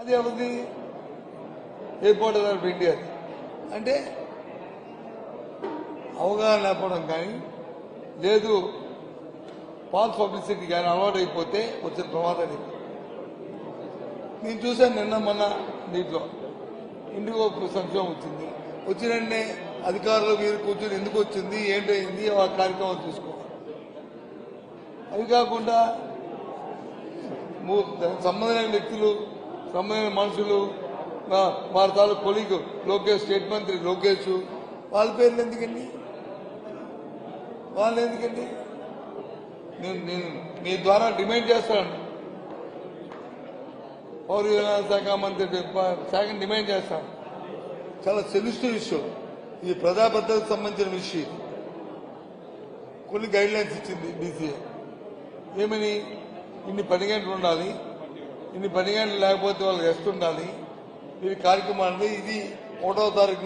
అది ఎవరిది airport of India అంటే అవగాహన లేకపోవడం కానీ లేదు ఫాల్స్ పబ్లిసిటీ కానీ అలవాటు అయిపోతే వచ్చిన ప్రమాదం నేను చూశాను నిన్న మొన్న నీటిలో. ఇండిగో సంక్షేమం వచ్చింది. వచ్చిన వెంటనే అధికారులు మీరు కూర్చొని ఎందుకు వచ్చింది ఏంటైంది ఆ కార్యక్రమం చూసుకోవాలి అవి కాకుండా దానికి సంబంధమైన వ్యక్తులు సంబంధమైన మనుషులు వా- వారి తాలూకు కొలీగ్ లోకేష్ స్టేట్ మంత్రి లోకేష్. వాళ్ళ పేర్లు ఎందుకండి? వాళ్ళు ఎందుకండి? నేను నేను మీ ద్వారా డిమాండ్ చేస్తాను. పౌర విధాన శాఖ మంత్రి శాఖను డిమాండ్ చేస్తాను. చాలా సెన్సిటివ్ ఇష్యూ ఇది ప్రజాభద్రతకు సంబంధించిన విషయం. కొన్ని గైడ్ లైన్స్ ఇచ్చింది బీసీఏ ఏమని? ఇన్ని పని గంటలు ఉండాలి. ఇన్ని పని గంటలు లేకపోతే వాళ్ళకి రెస్ట్ ఉండాలి ఇది కార్యక్రమాన్ని ఇది ఒకటో తారీఖు